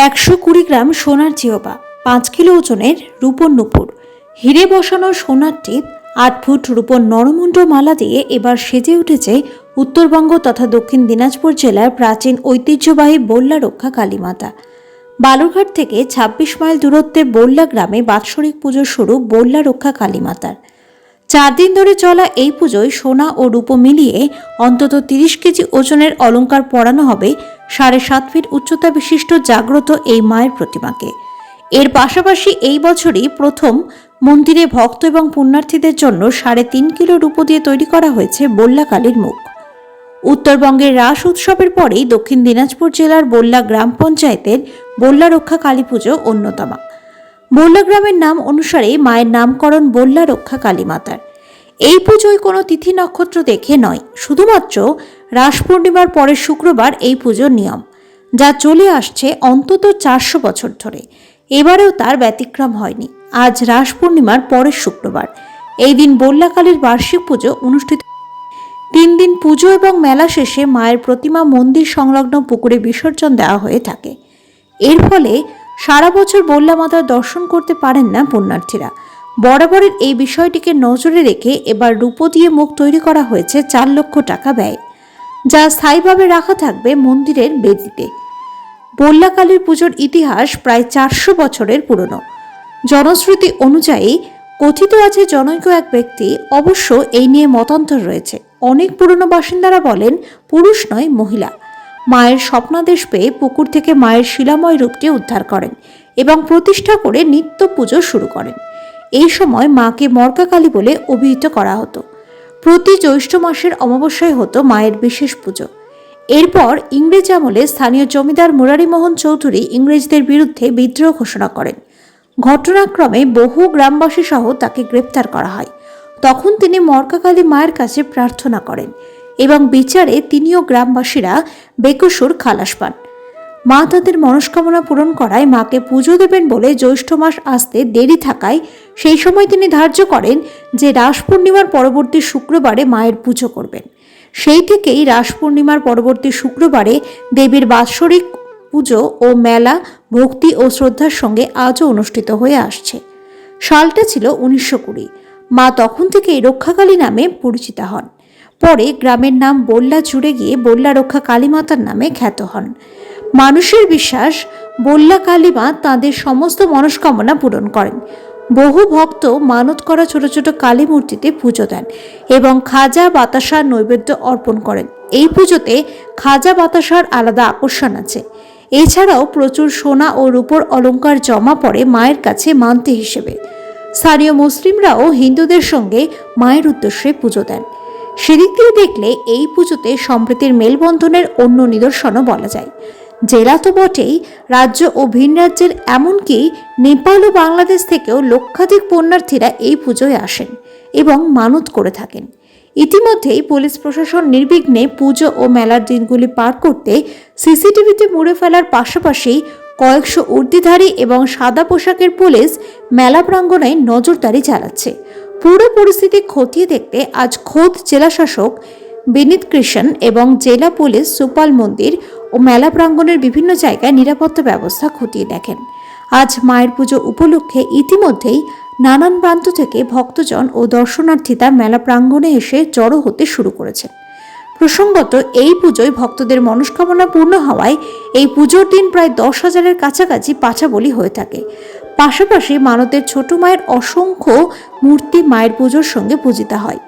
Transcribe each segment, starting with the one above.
একশো কুড়ি গ্রাম সোনার জিওবা পাঁচ কিলো ওজনের রূপর নুপুর। হিরে বসানো সোনার টিপ, আট ফুট রূপর নরমুণ্ড মালা দিয়ে এবার সেজে উঠেছে উত্তরবঙ্গ তথা দক্ষিণ দিনাজপুর জেলার প্রাচীন ঐতিহ্যবাহী বল্লা রক্ষা কালীমাতা বালুরঘাট থেকে ২৬ মাইল দূরত্বে বল্লা গ্রামে বাৎসরিক পুজো শুরু বল্লা রক্ষা কালীমাতার চার দিন ধরে চলা এই পুজোয় সোনা ও রূপো মিলিয়ে অন্তত তিরিশ কেজি ওজনের অলংকার পরানো হবে সাড়ে সাত ফিট উচ্চতা বিশিষ্ট জাগ্রত এই মায়ের প্রতিমাকে। এর পাশাপাশি এই বছরই প্রথম মন্দিরে ভক্ত এবং পুণ্যার্থীদের জন্য সাড়ে তিন কিলো রূপো দিয়ে তৈরি করা হয়েছে বল্লাকালীর মুখ। উত্তরবঙ্গের রাস উৎসবের পরেই দক্ষিণ দিনাজপুর জেলার বল্লা গ্রাম পঞ্চায়েতের বল্লা রক্ষা কালী পুজো অন্যতমা। বল্লা গ্রামের নাম অনুসারে মায়ের নামকরণ বল্লা রক্ষা কালী মাতার। এই পুজোয় কোনো তিথি নক্ষত্র দেখে নয়। শুধুমাত্র রাস পূর্ণিমার পরের শুক্রবার এই পুজোর নিয়ম, যা চলে আসছে অন্তত চারশো বছর ধরে। এবারেও তার ব্যতিক্রম হয়নি। আজ রাস পূর্ণিমার পরের শুক্রবার। এই দিন বল্লাকালীর বার্ষিক পুজো অনুষ্ঠিত তিন দিন পুজো এবং মেলা শেষে মায়ের প্রতিমা মন্দির সংলগ্ন পুকুরে বিসর্জন দেওয়া হয়ে থাকে। এর ফলে সারা বছর বল্লা মাতার দর্শন করতে পারেন না পুণ্যার্থীরা। বরাবরের এই বিষয়টিকে নজরে রেখে এবার রূপো দিয়ে মুখ তৈরি করা হয়েছে চার লক্ষ টাকা ব্যয়, যা স্থায়ীভাবে রাখা থাকবে মন্দিরের বেদিতে। বল্লাকালীর পুজোর ইতিহাস প্রায় চারশো বছরের পুরনো। জনশ্রুতি অনুযায়ী, কথিত আছে জনৈক এক ব্যক্তি, অবশ্য এই নিয়ে মতান্তর রয়েছে। অনেক পুরনো বাসিন্দারা বলেন, পুরুষ নয়, মহিলা। মায়ের স্বপ্নাদেশ পেয়ে পুকুর থেকে মায়ের শিলাময় রূপটি উদ্ধার করেন এবং প্রতিষ্ঠা করে নিত্য পুজো শুরু করেন। এই সময় মাকে মর্কাকালী বলে অভিহিত করা হতো। প্রতি জ্যৈষ্ঠ মাসের অমাবস্যায় হতো মায়ের বিশেষ পুজো। এরপর ইংরেজ আমলে স্থানীয় জমিদার মুরারিমোহন চৌধুরী ইংরেজদের বিরুদ্ধে বিদ্রোহ ঘোষণা করেন। ঘটনাক্রমে বহু গ্রামবাসী সহ তাকে গ্রেপ্তার করা হয়। তখন তিনি মর্কাকালী মায়ের কাছে প্রার্থনা করেন এবং বিচারে তিনিও গ্রামবাসীরা বেকসুর খালাস পান। মা তাদের মনস্কামনা পূরণ করায় মাকে পুজো দেবেন বলে জ্যৈষ্ঠ মাস আসতে দেরি থাকায় সেই সময় তিনি ধার্য করেন যে রাস পূর্ণিমার পরবর্তী শুক্রবারে মায়ের পুজো করবেন। সেই থেকেই রাস পূর্ণিমার পরবর্তী শুক্রবারে দেবীর বাৎসরিক পুজো ও মেলা ভক্তি ও শ্রদ্ধার সঙ্গে আজও অনুষ্ঠিত হয়ে আসছে। সালটা ছিল উনিশশো কুড়ি। মা তখন থেকেই রক্ষাকালী নামে পরিচিতা হন। পরে গ্রামের নাম বল্লা জুড়ে গিয়ে বল্লা রক্ষা কালীমাতার নামে খ্যাত হন। মানুষের বিশ্বাস, বল্লা কালীমা তাঁদের সমস্ত মনস্কামনা পূরণ করেন। বহু ভক্ত মানত করা ছোট ছোট কালী মূর্তিতে পুজো দেন এবং খাজা বাতাসার নৈবেদ্য অর্পণ করেন। এই পুজোতে খাজা বাতাসার আলাদা আকর্ষণ আছে। এছাড়াও প্রচুর সোনা ও রূপোর অলংকার জমা পড়ে মায়ের কাছে মানতে হিসেবে। স্থানীয় মুসলিমরাও হিন্দুদের সঙ্গে মায়ের উদ্দেশ্যে পুজো দেন। সেদিক দিয়ে দেখলে এই পুজোতে সম্প্রীতির মেলবন্ধনের অন্য নিদর্শনও বলা যায়। জেলা তো বটেই, রাজ্য ও ভিন রাজ্যের এমনকি নেপাল ও বাংলাদেশ থেকেও লক্ষাধিক পুণ্যার্থীরা এই পুজোয় আসেন এবং মানত করে থাকেন। ইতিমধ্যেই পুলিশ প্রশাসন নির্বিঘ্নে পুজো ও মেলার দিনগুলি পার করতে সিসিটিভিতে মুড়ে ফেলার পাশাপাশি কয়েকশো উর্দিধারী এবং সাদা পোশাকের পুলিশ মেলা প্রাঙ্গণে নজরদারি চালাচ্ছে। পুরো পরিস্থিতি খতিয়ে দেখতে আজ খোদ জেলাশাসক বিনীত কৃষ্ণ এবং জেলা পুলিশ সুপাল মন্দির ও মেলা প্রাঙ্গণের বিভিন্ন জায়গায় নিরাপত্তা ব্যবস্থা খতিয়ে দেখেন। আজ মায়ের পুজো উপলক্ষে ইতিমধ্যেই নানান প্রান্ত থেকে ভক্তজন ও দর্শনার্থীরা মেলা প্রাঙ্গণে এসে জড়ো হতে শুরু করেছেন। প্রসঙ্গত, এই পুজোয় ভক্তদের মনস্কামনা পূর্ণ হওয়ায় এই পুজোর দিন প্রায় দশ হাজারের কাছাকাছি পাঁচা বলি হয়ে থাকে। পাশাপাশি মানতের ছোট মায়ের অসংখ্য মূর্তি মায়ের পুজোর সঙ্গে পূজিতা হয়।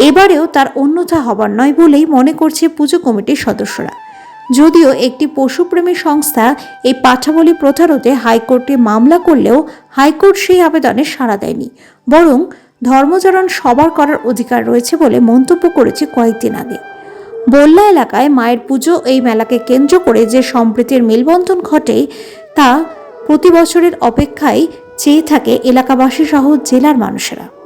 এবারেও তার অন্যথা হবার নয় বলেই মনে করছে পুজো কমিটির সদস্যরা। যদিও একটি পশুপ্রেমী সংস্থা এই পাঠাবলি প্রথারতে হাইকোর্টে মামলা করলেও হাইকোর্ট সেই আবেদনে সাড়া দেয়নি। বরং ধর্মচারণ সবার করার অধিকার রয়েছে বলে মন্তব্য করেছে কয়েকদিন আগে। বল্লা এলাকায় মায়ের পুজো এই মেলাকে কেন্দ্র করে যে সম্প্রীতির মেলবন্ধন ঘটে, তা প্রতি বছরের অপেক্ষায় চেয়ে থাকে এলাকাবাসী সহ জেলার মানুষেরা।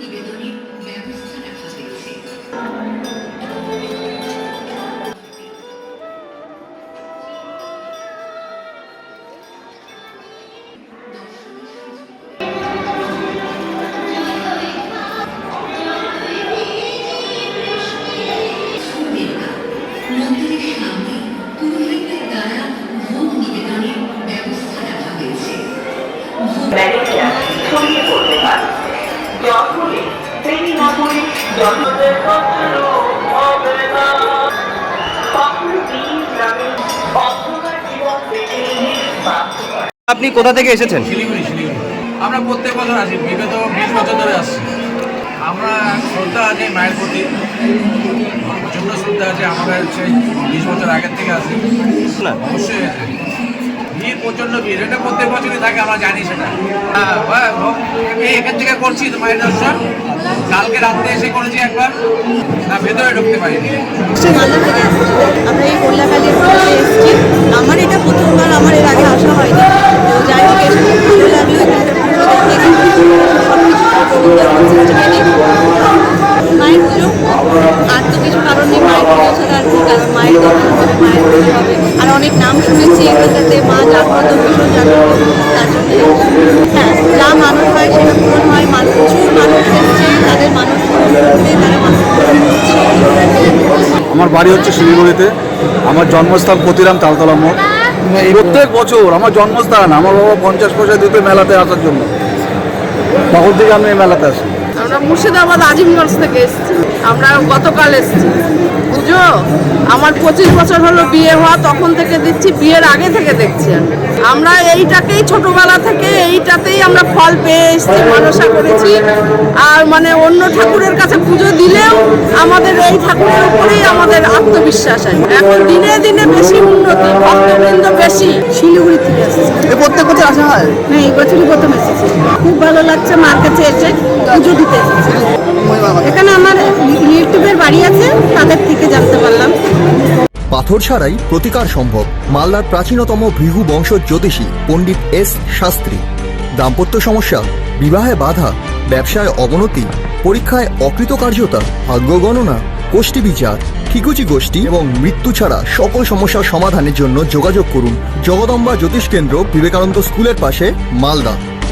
και βετρινί, ομένουν σε έναν σαν έφτασε. আপনি কোথা থেকে এসেছেন? শিলিগুড়ি শিলিগুড়ি। আমরা প্রত্যেক বছর আসি বিগত বিশ বছর ধরে আসছি। আমরা শ্রদ্ধা আছে মায়ের প্রতি। প্রচণ্ড শ্রদ্ধা আছে আমাদের হচ্ছে বিশ বছর আগের থেকে আসি। না। অবশ্যই ভিড়, প্রচণ্ড ভিড়। এটা প্রত্যেক বছরই থাকে, আমরা জানি সেটা। হ্যাঁ ভ- আমি এখান থেকে করছি মায়ের দর্শন। কালকে রাত্রে এসে করেছি একবার। না ভেতরে ঢুকতে পারিনি। এই আমার এটা প্রথমবার, আমার এর আগে আসা হয়নি। যাই হোক যা মানুষ হয় সেটা পূরণ হয় প্রচুর মানুষ এসছে তাদের মানুষ আমার বাড়ি হচ্ছে শিলিগুড়িতে। আমার জন্মস্থান প্রতিরাম তালতলা মোড়। প্রত্যেক বছর আমার জন্মস্থান, আমার বাবা পঞ্চাশ পয়সা দিতে মেলাতে আসার জন্য। তখন থেকে আমি মেলাতে আসি। আমরা মুর্শিদাবাদ আজিমগঞ্জ থেকে এসেছি। আমরা গতকাল এসেছি। পুজো? আমার পঁচিশ বছর হলো বিয়ে হওয়া তখন থেকে দিচ্ছি বিয়ের আগে থেকে দেখছি আমি। আমরা এইটাকেই ছোটবেলা থেকে এইটাতেই আমরা ফল পেয়ে এসেছি মনসা করেছি। আর মানে অন্য ঠাকুরের কাছে পুজো দিলেও আমাদের এই ঠাকুরের উপরেই আমাদের আত্মবিশ্বাস আছে। এখন দিনে দিনে বেশি উন্নতি ভক্তবৃন্দ বেশি। শিলিগুড়ি থেকে আসছে প্রত্যেক বছর আসা হয়? হ্যাঁ এই বছরই প্রথম এসেছি। খুব ভালো লাগছে মার কাছে এসে পুজো দিতে এসেছি। এখানে আমার রিলেটিভের বাড়ি আছে, তাদের থেকে জানতে পারলাম। পাথর ছাড়াই প্রতিকার সম্ভব। মালদার প্রাচীনতম ভৃগু বংশ জ্যোতিষী পণ্ডিত এস শাস্ত্রী। দাম্পত্য সমস্যা, বিবাহে বাধা, ব্যবসায় অবনতি, পরীক্ষায় অকৃতকার্যতা, ভাগ্য গণনা, গোষ্ঠী বিচার, ঠিকুচি গোষ্ঠী এবং মৃত্যু ছাড়া সকল সমস্যার সমাধানের জন্য যোগাযোগ করুন জগদম্বা জ্যোতিষ কেন্দ্র বিবেকানন্দ স্কুলের পাশে, Malda.